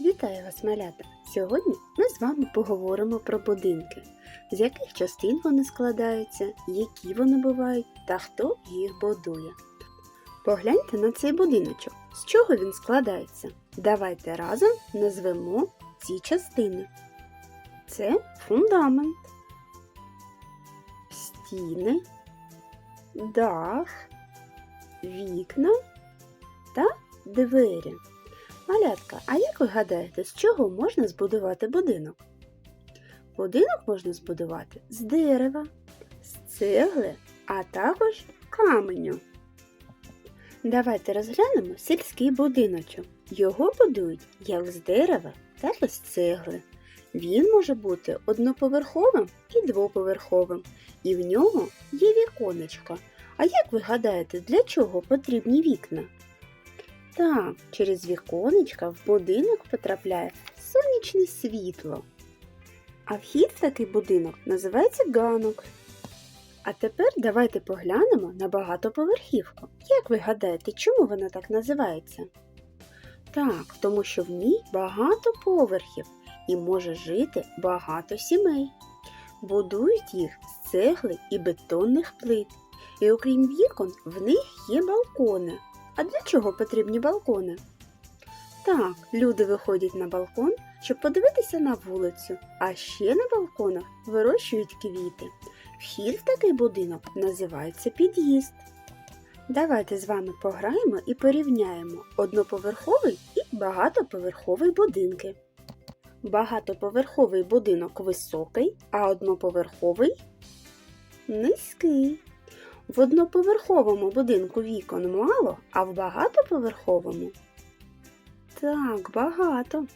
Вітаю вас, малята! Сьогодні ми з вами поговоримо про будинки, з яких частин вони складаються, які вони бувають та хто їх будує. Погляньте на цей будиночок. З чого він складається? Давайте разом назвемо ці частини. Це фундамент, стіни, дах, вікна та двері. Малятка, а як ви гадаєте, з чого можна збудувати будинок? Будинок можна збудувати з дерева, з цегли, а також каменю. Давайте розглянемо сільський будиночок. Його будують як з дерева, так і з цегли. Він може бути одноповерховим і двоповерховим, і в нього є віконечка. А як ви гадаєте, для чого потрібні вікна? Так, через віконечка в будинок потрапляє сонячне світло. А вхід в такий будинок називається ганок. А тепер давайте поглянемо на багатоповерхівку. Як ви гадаєте, чому вона так називається? Так, тому що в ній багато поверхів і може жити багато сімей. Будують їх з цегли і бетонних плит. І окрім вікон, в них є балкони. А для чого потрібні балкони? Так, люди виходять на балкон, щоб подивитися на вулицю, а ще на балконах вирощують квіти. Вхід в такий будинок називається під'їзд. Давайте з вами пограємо і порівняємо одноповерховий і багатоповерховий будинки. Багатоповерховий будинок високий, а одноповерховий низький. В одноповерховому будинку вікон мало, а в багатоповерховому так, багато.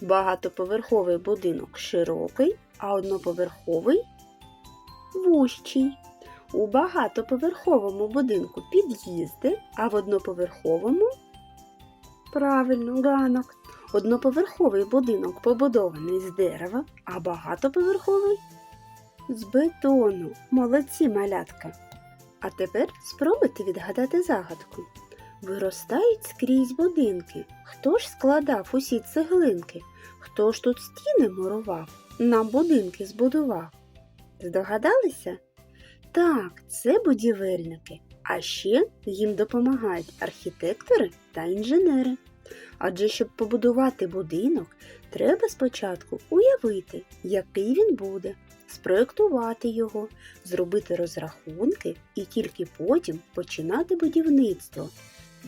Багатоповерховий будинок широкий, а одноповерховий вущий. У багатоповерховому будинку під'їзди, а в одноповерховому правильно ганок. Одноповерховий будинок побудований з дерева, а багатоповерховий з бетону. Молодці малятка. А тепер спробуйте відгадати загадку. Виростають скрізь будинки. Хто ж складав усі цеглинки? Хто ж тут стіни мурував? Нам будинки збудував. Здогадалися? Так, це будівельники, а ще їм допомагають архітектори та інженери. Адже щоб побудувати будинок, треба спочатку уявити, який він буде, спроєктувати його, зробити розрахунки і тільки потім починати будівництво.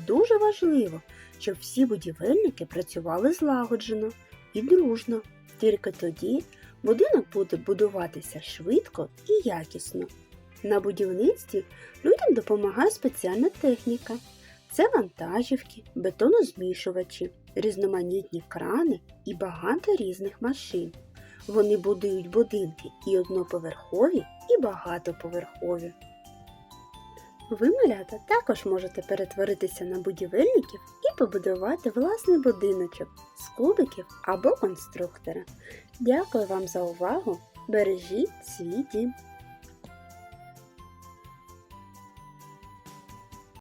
Дуже важливо, щоб всі будівельники працювали злагоджено і дружно. Тільки тоді будинок буде будуватися швидко і якісно. На будівництві людям допомагає спеціальна техніка. Це вантажівки, бетонозмішувачі, різноманітні крани і багато різних машин. Вони будують будинки і одноповерхові, і багатоповерхові. Ви, малята, також можете перетворитися на будівельників і побудувати власний будиночок з кубиків або конструктора. Дякую вам за увагу! Бережіть свій дім!